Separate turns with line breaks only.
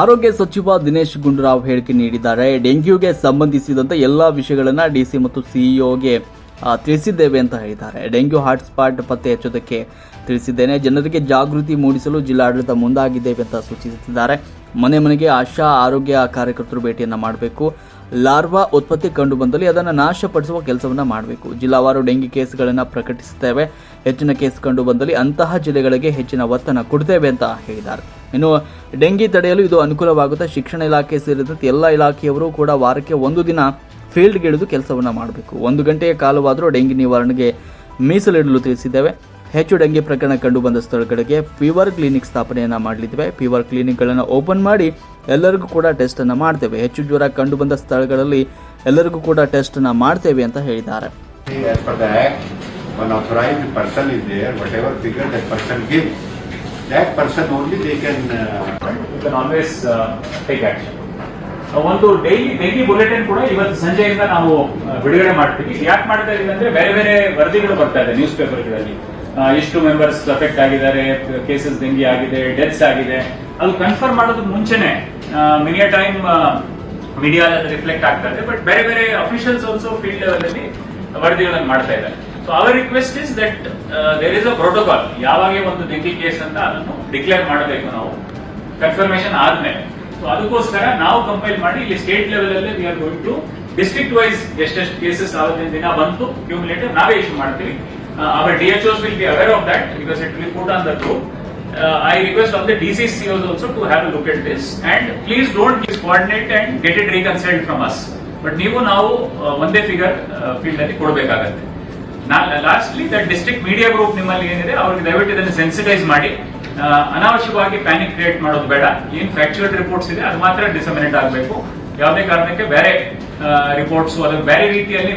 ಆರೋಗ್ಯ ಸಚಿವ ದಿನೇಶ್ ಗುಂಡೂರಾವ್ ಹೇಳಿಕೆ ನೀಡಿದ್ದಾರೆ. ಡೆಂಗ್ಯೂಗೆ ಸಂಬಂಧಿಸಿದಂತೆ ಎಲ್ಲಾ ವಿಷಯಗಳನ್ನ ಡಿಸಿ ಮತ್ತು ಸಿಇಒಗೆ ತಿಳಿಸಿದ್ದೇವೆ ಅಂತ ಹೇಳಿದ್ದಾರೆ. ಡೆಂಗ್ಯೂ ಹಾಟ್ಸ್ಪಾಟ್ ಪತ್ತೆ ಹಚ್ಚೋದಕ್ಕೆ ತಿಳಿಸಿದ್ದೇನೆ. ಜನರಿಗೆ ಜಾಗೃತಿ ಮೂಡಿಸಲು ಜಿಲ್ಲಾಡಳಿತ ಮುಂದಾಗಿದ್ದೇವೆ ಅಂತ ಸೂಚಿಸುತ್ತಿದ್ದಾರೆ. ಮನೆ ಮನೆಗೆ ಆಶಾ ಆರೋಗ್ಯ ಕಾರ್ಯಕರ್ತರು ಭೇಟಿಯನ್ನು ಮಾಡಬೇಕು. ಲಾರ್ವಾ ಉತ್ಪತ್ತಿ ಕಂಡು ಬಂದಲ್ಲಿ ಅದನ್ನು ನಾಶಪಡಿಸುವ ಕೆಲಸವನ್ನು ಮಾಡಬೇಕು. ಜಿಲ್ಲಾವಾರು ಡೆಂಗಿ ಕೇಸ್ಗಳನ್ನು ಪ್ರಕಟಿಸುತ್ತೇವೆ. ಹೆಚ್ಚಿನ ಕೇಸ್ ಕಂಡು ಬಂದಲ್ಲಿ ಅಂತಹ ಜಿಲ್ಲೆಗಳಿಗೆ ಹೆಚ್ಚಿನ ಒತ್ತನ್ನು ಕೊಡ್ತೇವೆ ಅಂತ ಹೇಳಿದ್ದಾರೆ. ಇನ್ನು ಡೆಂಗಿ ತಡೆಯಲು ಇದು ಅನುಕೂಲವಾಗುತ್ತೆ. ಶಿಕ್ಷಣ ಇಲಾಖೆ ಸೇರಿದಂತೆ ಎಲ್ಲ ಇಲಾಖೆಯವರು ಕೂಡ ವಾರಕ್ಕೆ ಒಂದು ದಿನ ಫೀಲ್ಡ್ಗೆ ಇಳಿದು ಕೆಲಸವನ್ನು ಮಾಡಬೇಕು. ಒಂದು ಗಂಟೆಯ ಕಾಲವಾದರೂ ಡೆಂಗಿ ನಿವಾರಣೆಗೆ ಮೀಸಲಿಡಲು ತಿಳಿಸಿದ್ದೇವೆ. ಹೆಚ್ಚು ಡೆಂಗಿ ಪ್ರಕರಣ ಕಂಡು ಬಂದ ಸ್ಥಳಗಳಿಗೆ ಫೀವರ್ ಕ್ಲಿನಿಕ್ ಸ್ಥಾಪನೆಯನ್ನ ಮಾಡಲಿದ್ದೇವೆ. ಫೀವರ್ ಕ್ಲಿನಿಕ್ಗಳನ್ನು ಓಪನ್ ಮಾಡಿ ಎಲ್ಲರಿಗೂ ಕೂಡ ಟೆಸ್ಟ್ ಅನ್ನ ಮಾಡ್ತೇವೆ. ಹೆಚ್ಚು ಜ್ವರ ಕಂಡು ಬಂದ ಸ್ಥಳಗಳಲ್ಲಿ ಎಲ್ಲರಿಗೂ ಕೂಡ ಟೆಸ್ಟ್ ಅನ್ನ ಮಾಡ್ತೇವೆ ಅಂತ ಹೇಳಿದ್ದಾರೆ.
ಒಂದು ಡೈಲಿ ಡೈಲಿ ಬುಲೆಟಿನ್ ಕೂಡ ಇವತ್ತು ಸಂಜೆಯಿಂದ ನಾವು ಬಿಡುಗಡೆ ಮಾಡ್ತೀವಿ. ಯಾಕೆ ಮಾಡ್ತಾ ಇದೀವಿ ಅಂದ್ರೆ ಬೇರೆ ಬೇರೆ ವರದಿಗಳು ಬರ್ತಾ ಇದೆ ನ್ಯೂಸ್ ಪೇಪರ್ಗಳಲ್ಲಿ ಇಷ್ಟು ಮೆಂಬರ್ಸ್ ಅಫೆಕ್ಟ್ ಆಗಿದ್ದಾರೆ ಕೇಸಸ್ ಡೆಂಗಿ ಆಗಿದೆ ಡೆತ್ಸ್ ಆಗಿದೆ. ಅದು ಕನ್ಫರ್ಮ್ ಮಾಡೋದಕ್ಕೆ ಮುಂಚೆನೆ ಮಿನಿಯ ಟೈಮ್ ಮೀಡಿಯಾ ರಿಫ್ಲೆಕ್ಟ್ ಆಗ್ತಾ ಇದೆ ಬಟ್ ಬೇರೆ ಬೇರೆ ಅಫಿಷಿಯಲ್ಸ್ ಆಲ್ಸೋ ಫೀಲ್ಡ್ ಲೆವೆಲ್ ಅಲ್ಲಿ ವರದಿಗಳನ್ನು ಮಾಡ್ತಾ ಇದ್ದಾರೆ. So our request is that there is a protocol ಯಾವಾಗ ಒಂದು ಡೆಂಗಿ ಕೇಸ್ ಅಂತ ಅದನ್ನು ಡಿಕ್ಲೇರ್ ಮಾಡಬೇಕು ನಾವು. ಕನ್ಫರ್ಮೇಶನ್ ಆದ್ಮೇಲೆ. ಸೊ ಅದಕ್ಕೋಸ್ಕರ ನಾವು ಕಂಪೈಲ್ ಮಾಡಿ ಇಲ್ಲಿ ಸ್ಟೇಟ್ ಲೆವೆಲ್ ಅಲ್ಲಿ we are going to district wise ಎಷ್ಟೆಷ್ಟು ಕೇಸಸ್ ಆವತ್ತಿನ ದಿನ ಬಂತು ಕ್ಯೂಮುಲೇಟಿವ್ ನಾವೇ ಇಶ್ಯೂ ಮಾಡ್ತೀವಿ. Our D H O's will be aware of that because it will put on the group I request all D C C also to have look at this and please don't please coordinate and get it reconciled from us but ನೀವು ನಾವು ಒಂದೇ figure field ಅಲ್ಲಿ ಕೊಡಬೇಕಾಗತ್ತೆ. Lastly the district media group ನಿಮ್ಮಲ್ಲಿ ಏನಿದೆ, ಅವ್ರಿಗೆ ದಯವಿಟ್ಟು ಇದನ್ನು ಸೆನ್ಸಿಟೈಸ್ ಮಾಡಿ. ಅನಾವಶ್ಯಕವಾಗಿ ಪ್ಯಾನಿಕ್ ಕ್ರಿಯೇಟ್ ಮಾಡೋದು ಬೇಡ. ಏನ್ ಫ್ಯಾಕ್ಚುಯಲ್ ರಿಪೋರ್ಟ್ಸ್ ಇದೆ, ಅದು ಮಾತ್ರ ಡಿಸಮಿನೇಟ್ ಆಗಬೇಕು. ಯಾವುದೇ ಕಾರಣಕ್ಕೆ ಬೇರೆ ರಿಪೋರ್ಟ್ಸ್ ಅದಕ್ಕೆ ಬೇರೆ ರೀತಿಯಲ್ಲಿ